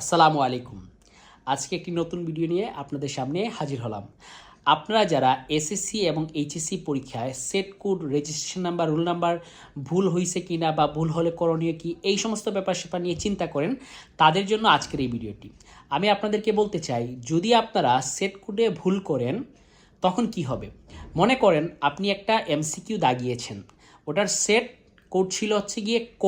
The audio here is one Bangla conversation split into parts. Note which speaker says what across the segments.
Speaker 1: আসসালামু আলাইকুম। আজকে একটি নতুন ভিডিও নিয়ে আপনাদের সামনে হাজির হলাম। আপনারা যারা এসএসসি এবং এইচএসসি পরীক্ষায় set code registration number roll number ভুল হয়েছে কি না বা ভুল হলে করণীয় কি, এই সমস্ত ব্যাপার স্যাপার নিয়ে চিন্তা করেন, তাদের জন্য আজকের এই ভিডিওটি। আমি আপনাদেরকে বলতে চাই, যদি আপনারা সেট কোডে ভুল করেন, তখন কি হবে? মনে করেন আপনি একটা এমসিকিউ দাগিয়েছেন। ওটার সেট কোড ছিল হচ্ছে গিয়ে ক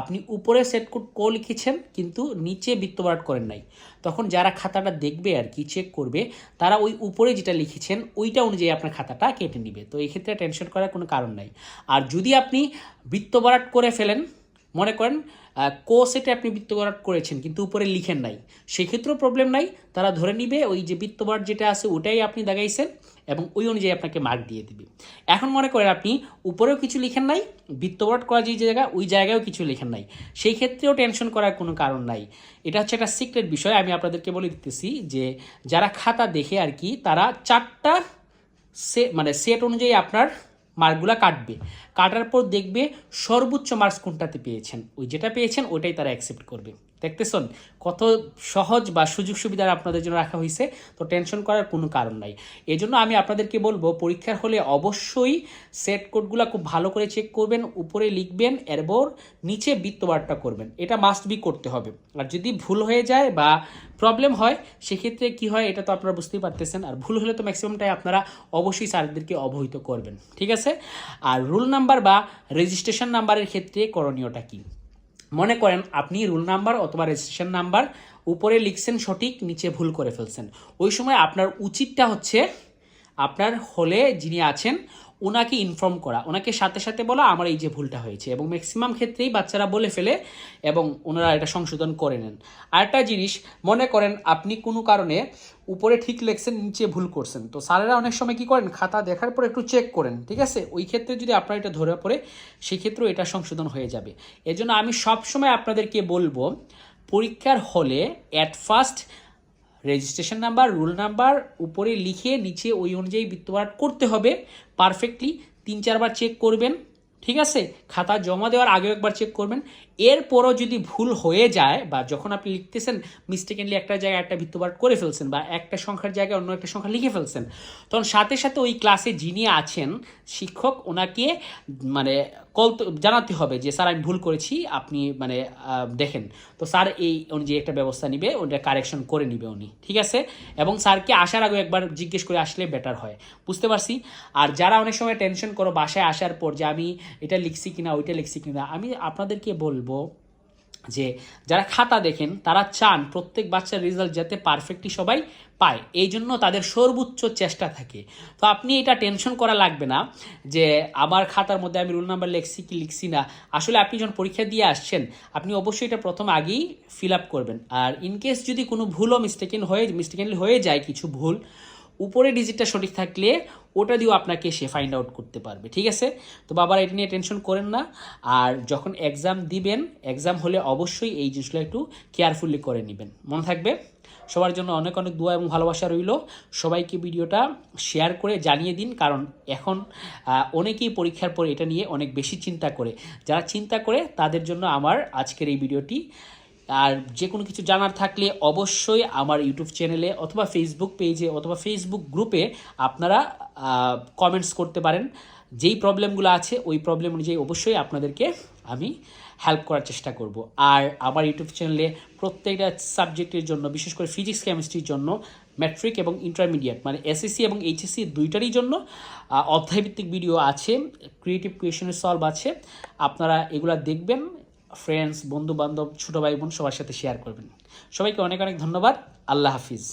Speaker 1: আপনি উপরে সেট কোড কো লিখেছেন, কিন্তু নিচে বৃত্তবাট করেন নাই। তখন যারা খাতাটা দেখবে আর কি চেক করবে, তারা ওই উপরে যেটা লিখেছেন, ওইটা অনুযায়ী আপনার খাতাটা কেটে নেবে। তো এই ক্ষেত্রে টেনশন করার কোনো কারণ নাই। আর যদি আপনি বৃত্তবাট করে ফেলেন মনে করেন কো সেটে আপনি বৃত্তবাট করেছেন, কিন্তু উপরে লিখেন নাই। সেক্ষেত্রেও প্রবলেম নাই, তারা ধরে নিবে ওই যে বৃত্তবাট যেটা আছে ওটাই আপনি দাগাইছেন এবং ওই অনুযায়ী আপনাকে মার্ক দিয়ে দিবে। এখন মনে করেন আপনি, উপরেও কিছু লিখেন নাই বৃত্তবাট করা যে জায়গা, ওই জায়গায়ও কিছু লিখেন নাই। সেই ক্ষেত্রেও টেনশন করার কোনো কারণ নাই। এটা হচ্ছে একটা সিক্রেট বিষয়, আমি আপনাদেরকে বলে দিতেছি যে যারা খাতা দেখে আর কি, তারা চারটা সে মানে সেট অনুযায়ী আপনার মার্কগুলো কাটবে। কাটার পর দেখবে সর্বোচ্চ মার্কস কোনটাতে পেয়েছেন? ওই যেটা পেয়েছেন, ওইটাই তারা অ্যাকসেপ্ট করবে। দেখতেছেন কত সহজ বা সুযোগ সুবিধা আপনাদের জন্য রাখা হয়েছে তো টেনশন করার কোনো কারণ নাই। এই জন্য আমি আপনাদেরকে বলব, পরীক্ষার হলে অবশ্যই সেট কোডগুলো খুব ভালো করে চেক করবেন, উপরে লিখবেন, এরপর নিচে বৃত্তবারটা করবেন। এটা মাস্ট বি করতে হবে। আর যদি ভুল হয়ে যায় বা প্রবলেম হয়, সেক্ষেত্রে কি হয় এটা তো আপনারা বুঝতেই পারতেছেন, আর ভুল হলে তো ম্যাক্সিমামটাই আপনারা অবশ্যই স্যারদেরকে অবহিত করবেন। ঠিক আছে? আর রুল নাম্বার বা রেজিস্ট্রেশন নাম্বারের ক্ষেত্রে করণীয়টা কী? মনে করেন আপনি রুল নাম্বার অথবা রেজিস্ট্রেশন নাম্বার উপরে লিখছেন সঠিক, নিচে ভুল করে ফেলছেন। ওই সময় আপনার উচিতটা হচ্ছে আপনার হলে যিনি আছেন ওনাকে ইনফর্ম করা, ওনাকে সাথে সাথে বলা আমার এই যে ভুলটা হয়েছে এবং ম্যাক্সিমাম ক্ষেত্রেই বাচ্চারা বলে ফেলে এবং ওনারা এটা সংশোধন করে নেন। আরেকটা জিনিস, মনে করেন আপনি কোনো কারণে উপরে ঠিক লেখছেন, নিচে ভুল করছেন। তো স্যারেরা অনেক সময় কি করেন, খাতা দেখার পর একটু চেক করেন, ঠিক আছে? ওই ক্ষেত্রে যদি আপনার এটা ধরে পড়ে, সেক্ষেত্রেও এটা সংশোধন হয়ে যাবে। এজন্য আমি সবসময় আপনাদেরকে বলব, পরীক্ষার হলে at first registration number roll number উপরে লিখে নিচে ওই অনুযায়ী বৃত্তপাত করতে হবে। পারফেক্টলি তিন, চারবার চেক করবেন, ঠিক আছে? খাতা জমা দেওয়ার আগেও একবার চেক করবেন। এরপরও যদি ভুল হয়ে যায় বা যখন আপনি লিখতেছেন মিস্টেকেনলি একটা জায়গায় একটা বৃত্তপাত করে ফেলছেন বা একটা সংখ্যার জায়গায় অন্য একটা সংখ্যা লিখে ফেলছেন, তখন সাথে সাথে ওই ক্লাসে যিনি আছেন, শিক্ষক, ওনাকে মানে কল জানাতে হবে যে, স্যার, আমি ভুল করেছি, আপনি মানে দেখেন। তো স্যার এই অনুযায়ী একটা ব্যবস্থা নিবে, ওটা কারেকশন করে নিবে উনি, ঠিক আছে? এবং স্যারকে আসার আগে একবার জিজ্ঞেস করে আসলে বেটার হয়। বুঝতে পারছি? আর যারা অনেক সময় টেনশন করো, বাসায় আসার পর যে, আমি এটা লিখছি কিনা, ওইটা লিখছি কিনা? আমি আপনাদেরকে বলব যে যারা খাতা দেখেন, তারা চান প্রত্যেক বাচ্চার রেজাল্ট যাতে পারফেক্টলি সবাই পায়। এই জন্য তাদের সর্বোচ্চ চেষ্টা থাকে। তো আপনি এটা টেনশন করা লাগবে না যে আমার খাতার মধ্যে আমি রোল নাম্বার লিখছি কি লিখছি না। আসলে আপনি যখন পরীক্ষা দিয়ে আসছেন, আপনি অবশ্যই এটা প্রথম আগেই ফিল আপ করবেন। আর ইনকেস যদি কোনো ভুলও মিস্টেকেন হয়ে মিস্টেকেনলি হয়ে যায়, কিছু ভুল উপরে ডিজিটটা সঠিক থাকলে ওটা দিয়েও আপনাকে সে ফাইন্ড আউট করতে পারবে, ঠিক আছে? তো বাবার, এটা নিয়ে টেনশন করেন না। আর যখন এক্সাম দিবেন এক্সাম হলে অবশ্যই এই জিনিসগুলো একটু কেয়ারফুলি করে নেবেন। মনে থাকবে? সবার জন্য অনেক অনেক দোয়া এবং ভালোবাসা রইল। সবাইকে ভিডিওটা শেয়ার করে জানিয়ে দিন, কারণ এখন অনেকেই পরীক্ষার পর এটা নিয়ে অনেক বেশি চিন্তা করে। যারা চিন্তা করে, তাদের জন্য আমার আজকের এই ভিডিওটি আর যে কোনো কিছু জানার থাকলে অবশ্যই আমার ইউটিউব চ্যানেলে অথবা ফেসবুক পেজে অথবা ফেসবুক গ্রুপে আপনারা কমেন্টস করতে পারেন। যেই প্রবলেমগুলো আছে, ওই প্রবলেম অনুযায়ী অবশ্যই আপনাদেরকে আমি হেল্প করার চেষ্টা করব। আর আমার ইউটিউব চ্যানেলে প্রত্যেকটা সাবজেক্টের জন্য, বিশেষ করে ফিজিক্স কেমিস্ট্রির জন্য ম্যাট্রিক এবং ইন্টারমিডিয়েট মানে এসএসসি এবং এইচএসসি দুইটারই জন্য অধ্যায়ভিত্তিক ভিডিও আছে ক্রিয়েটিভ কোয়েশনের সলভ আছে। আপনারা এগুলা দেখবেন ফ্রেন্ডস বন্ধু বান্ধব ছোটো ভাই বোন সবার সাথে শেয়ার করবেন। সবাইকে অনেক অনেক ধন্যবাদ। আল্লাহ হাফিজ।